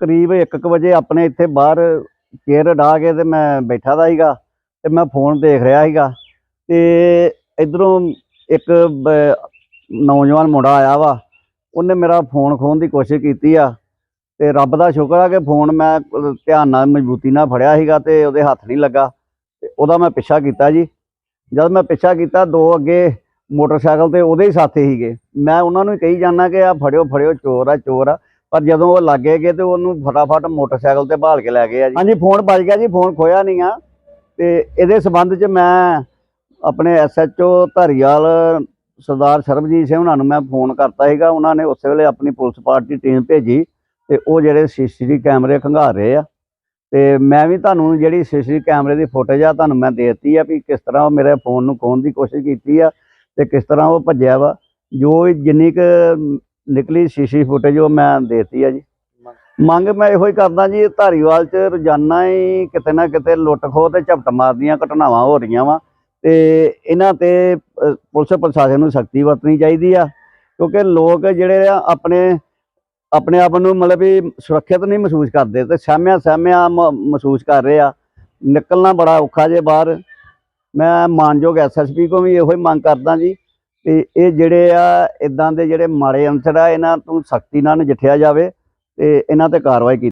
ਕਰੀਬ 1:00 ਵਜੇ ਆਪਣੇ ਇੱਥੇ ਬਾਹਰ ਚੇਅਰ ਢਾ ਕੇ ਤੇ ਮੈਂ ਬੈਠਾ ਦਾ ਸੀਗਾ ਤੇ ਮੈਂ ਫੋਨ ਦੇਖ ਰਿਹਾ ਸੀਗਾ ਤੇ ਇਧਰੋਂ ਇੱਕ ਨੌਜਵਾਨ ਮੁੰਡਾ ਆਇਆ ਵਾ, ਉਹਨੇ ਮੇਰਾ ਫੋਨ ਖੋਹਣ ਦੀ ਕੋਸ਼ਿਸ਼ ਕੀਤੀ ਆ ਤੇ ਰੱਬ ਦਾ ਸ਼ੁਕਰ ਆ ਕਿ ਫੋਨ ਮੈਂ ਧਿਆਨ ਨਾਲ ਮਜ਼ਬੂਤੀ ਨਾਲ ਫੜਿਆ ਸੀਗਾ ਤੇ ਉਹਦੇ ਹੱਥ ਨਹੀਂ ਲੱਗਾ ਤੇ ਉਹਦਾ ਮੈਂ ਪਿੱਛਾ ਕੀਤਾ ਜੀ। ਜਦ ਮੈਂ ਪਿੱਛਾ ਕੀਤਾ ਦੋ ਅੱਗੇ ਮੋਟਰਸਾਈਕਲ ਤੇ ਉਹਦੇ ਹੀ ਸਾਥੀ ਸੀਗੇ। ਮੈਂ ਉਹਨਾਂ ਨੂੰ ਕਹੀ ਜਾਂਦਾ ਕਿ ਆ ਫੜਿਓ ਫੜਿਓ, ਚੋਰ ਆ ਚੋਰ ਆ। ਪਰ ਜਦੋਂ ਉਹ ਲੱਗੇ ਗਏ ਤੇ ਉਹਨੂੰ ਫਟਾਫਟ ਮੋਟਰਸਾਈਕਲ ਤੇ ਭਾਲ ਕੇ ਲੈ ਗਏ ਆ ਜੀ। ਹਾਂਜੀ, ਫੋਨ ਵੱਜ ਗਿਆ ਜੀ, ਫੋਨ ਖੋਇਆ ਨਹੀਂ ਆ। ਤੇ ਇਹਦੇ ਸਬੰਧ 'ਚ ਮੈਂ ਆਪਣੇ S H O Dhariwal, Sardar Sarabjit Singh ਉਹਨਾਂ ਨੂੰ ਮੈਂ ਫੋਨ ਕਰਤਾ ਸੀਗਾ। ਉਹਨਾਂ ਨੇ ਉਸੇ ਵੇਲੇ ਆਪਣੀ ਪੁਲਿਸ ਪਾਰਟੀ ਟੀਮ ਭੇਜੀ ਤੇ ਉਹ ਜਿਹੜੇ ਸੀਸੀਟੀਵੀ ਕੈਮਰੇ ਖੰਗਾਰ ਰਹੇ ਆ। ਤੇ ਮੈਂ ਵੀ ਤੁਹਾਨੂੰ ਜਿਹੜੀ ਸੀਸੀਟੀਵੀ ਕੈਮਰੇ ਦੀ ਫੁਟੇਜ ਆ, ਤੁਹਾਨੂੰ ਮੈਂ ਦੇ ਦਿੱਤੀ ਆ ਵੀ ਕਿਸ ਤਰ੍ਹਾਂ ਉਹ ਮੇਰੇ ਫੋਨ ਨੂੰ ਖੋਹਣ ਦੀ ਕੋਸ਼ਿਸ਼ ਕੀਤੀ ਆ ਤੇ ਕਿਸ ਤਰ੍ਹਾਂ ਉਹ ਭੱਜਿਆ ਵਾ। ਜੋ ਜਿੰਨੀ ਕੁ ਨਿਕਲੀ ਸੀਸੀ ਫੁਟੇਜ, ਉਹ ਮੈਂ ਦੇਤੀ ਆ ਜੀ। ਮੰਗ ਮੈਂ ਇਹੋ ਹੀ ਕਰਦਾ ਜੀ, ਧਾਰੀਵਾਲ ਚ ਰੋਜ਼ਾਨਾ ਹੀ ਕਿਤੇ ਨਾ ਕਿਤੇ ਲੁੱਟ ਖੋਹ ਤੇ ਝਪਟ ਮਾਰਦੀਆਂ, ਘਟਨਾਵਾਂ ਹੋ ਰਹੀਆਂ ਵਾ। ਤੇ ਇਹਨਾਂ ਤੇ ਪੁਲਿਸ ਪ੍ਰਸ਼ਾਸਨ ਨੂੰ ਸਖਤੀ ਵਰਤਣੀ ਚਾਹੀਦੀ ਆ, ਕਿਉਂਕਿ ਲੋਕ ਜਿਹੜੇ ਆ ਆਪਣੇ ਆਪਣੇ ਆਪ ਨੂੰ ਮਤਲਬ ਵੀ ਸੁਰੱਖਿਅਤ ਨਹੀਂ ਮਹਿਸੂਸ ਕਰਦੇ ਤੇ ਸਹਿਮਿਆ ਸਹਿਮਿਆ ਮ- ਮਹਿਸੂਸ ਕਰ ਰਹੇ ਆ। ਨਿਕਲਣਾ ਬੜਾ ਔਖਾ ਜੇ ਬਾਹਰ। ਮੈਂ ਮਾਨਯੋਗ ਐਸਐਸਪੀ ਕੋ ਵੀ ਇਹੋ ਹੀ ਮੰਗ ਕਰਦਾ ਜੀ। ਤੇ ਇਹ ਜਿਹੜੇ ਆ ਇਦਾਂ ਦੇ ਜਿਹੜੇ ਮਾੜੇ ਅੰਸਰ ਆ, ਇਹਨਾਂ ਤੋਂ ਸਖਤੀ ਨਾਲ ਨਜਿੱਠਿਆ ਜਾਵੇ ਤੇ ਇਹਨਾਂ ਤੇ ਕਾਰਵਾਈ ਕੀਤੀ